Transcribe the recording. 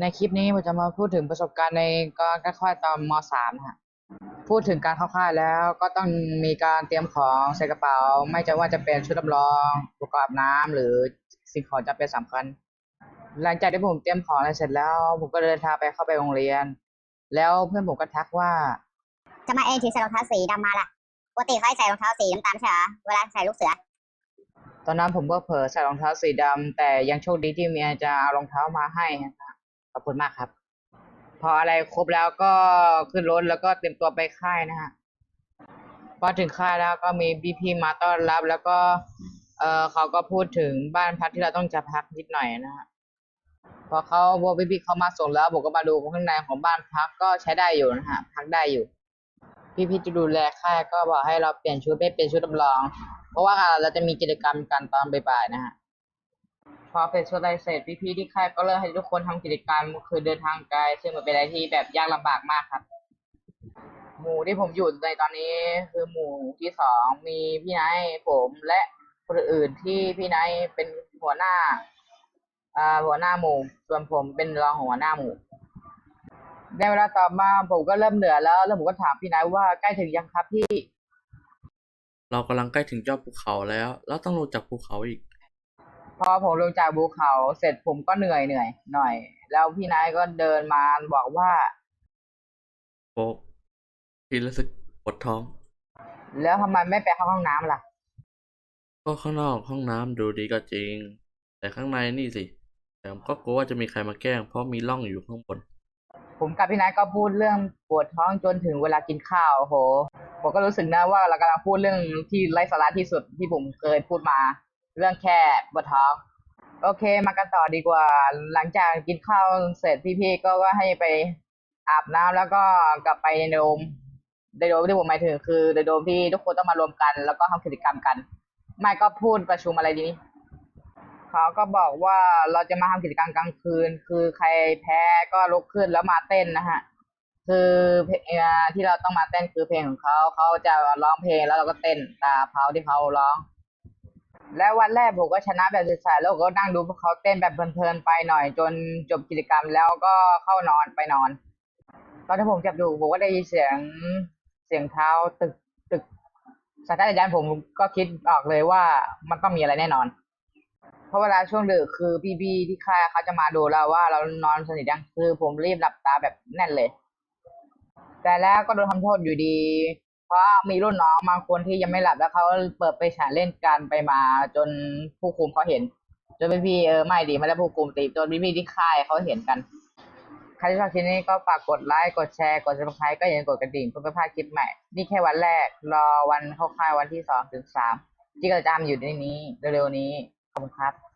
ในคลิปนี้ผมจะมาพูดถึงประสบการณ์ในการเข้าค่ายตอนม .3 นะฮะ พูดถึงการเข้าค่ายแล้วก็ต้องมีการเตรียมของใส่กระเป๋า ไม่จะว่าจะเป็นชุดลำลองอุปกรณ์อาบน้ำหรือสิ่งของจำเป็นสำคัญ หลังจากที่ผมเตรียมของอะไรเสร็จแล้ว ผมก็เดินทางไปเข้าไปโรงเรียน แล้วเพื่อนผมก็ทักว่าทำไมเองถึงใส่รองเท้าสีดำมาล่ะ ปกติเขาให้ใส่รองเท้าสีน้ำตาลใช่ไหมเวลาใส่ลูกเสือ ตอนนั้นผมก็เผลอใส่รองเท้าสีดำแต่ยังโชคดีที่เมียจะเอารองเท้ามาให้นะครับ ขอบคุณมากครับ พออะไรครบแล้วก็ขึ้นรถแล้วก็เตรียมตัวไปค่ายนะฮะพอถึงค่ายแล้วก็มีพี่พี่ๆมาต้อนรับ แล้วก็ เออเขาก็พูดถึงบ้านพักที่เราต้องจะพักนิดหน่อยนะฮะพอเขาพอพี่พี่ๆเขามาส่งแล้วผมก็มาดูข้างในของบ้านพักก็ใช้ได้อยู่นะฮะพักได้อยู่ พี่พี่ๆจะดูแลค่ายก็บอกให้เราเปลี่ยนชุดไม่เป็นชุดจำลอง เพราะว่าเราจะมีกิจกรรมกันตอนบ่ายๆนะฮะ พอเสร็จชุดอะไรเสร็จพี่ๆที่ค่ายก็เริ่มให้ทุกคนทำกิจกรรมคือเดินทางไกลซึ่งมันเป็นอะไรที่แบบยากลำบากมากครับ หมู่ที่ผมอยู่ในตอนนี้คือหมู่ที่สองมีพี่ไนท์ผมและคนอื่นที่พี่ไนท์เป็นหัวหน้าอ่าหัวหน้าหมู่ ส่วนผมเป็นรองหัวหน้าหมู่ในเวลาต่อมาผมก็เริ่มเหนื่อยแล้ว แล้วผมก็ถามพี่ไนท์ว่าใกล้ถึงยังครับพี่ เรากำลังใกล้ถึงยอดภูเขาแล้ว แล้วต้องลงจากภูเขาอีก พอผมลงจากภูเขาเสร็จผมก็เหนื่อยเหนื่อยหน่อย แล้วพี่นายก็เดินมาบอกว่า โป๊กพี่รู้สึกปวดท้อง แล้วทำไมไม่ไปเข้าห้องน้ำล่ะ ก็ข้างนอกห้องน้ำดูดีก็จริง แต่ข้างในนี่สิแต่ผมก็กลัวว่าจะมีใครมาแกล้ง เพราะมีร่องอยู่ข้างบน ผมกับพี่นายก็พูดเรื่องปวดท้องจนถึงเวลากินข้าวโอ้โหผมก็รู้สึกนะว่าเรากำลังพูดเรื่องที่ไร้สาระที่สุดที่ผมเคยพูดมา เรื่องแค่ปวดท้อง โอเค มากันต่อดีกว่า หลังจากกินข้าวเสร็จพี่ๆก็ว่าให้ไปอาบน้ำแล้วก็กลับไปในโดมในโดมที่ผมหมายถึงคือในโดมที่ทุกคนต้องมารวมกัน แล้วก็ทำกิจกรรมกัน ไม่ก็พูดประชุมอะไรดีนี้เขาก็บอกว่าเราจะมาทำกิจกรรมกลางคืน คือใครแพ้ก็ลุกขึ้นแล้วมาเต้นนะฮะ คือเพลงที่เราต้องมาเต้นคือเพลงของเขา เขาจะร้องเพลงแล้วเราก็เต้นตามเขาที่เขาร้อง แล้ววันแรกผมก็ชนะแบบสายๆแล้วก็นั่งดูพวกเขาเต้นแบบเพลินๆไปหน่อย จนจบกิจกรรมแล้วก็เข้านอนไปนอน ตอนที่ผมจับดูผมก็ได้ยินเสียงเสียงเท้าตึกตึกสัญชาตญาณผมก็คิดออกเลยว่ามันต้องมีอะไรแน่นอน เพราะเวลาช่วงดึกคือพี่ๆที่ค่ายเขาจะมาดูเราว่าเรานอนสนิทยังคือผมรีบหลับตาแบบแน่นเลย แต่แล้วก็โดนทำโทษอยู่ดี ราะมีรุ่นน้องบางคนที่ยังไม่หลับแล้วเขาเปิดไปฉายเล่นกันไปมาจนผู้คุมเขาเห็น จนพี่ๆเออไม่ดีไม่ได้ผู้คุมตีจนพี่ๆที่ค่ายเขาเห็นกันใครที่ชอบคลิปนี้ก็ฝากกดไลค์กดแชร์กด subscribe ก็อย่าลืมกดกระดิ่งเพื่อไม่พลาดคลิปใหม่นี่แค่วันแรกรอวันเข้าค่ายวันที่สองถึงสามที่ก็จะทำอยู่ในนี้เร็วๆนี้ขอบคุณครับ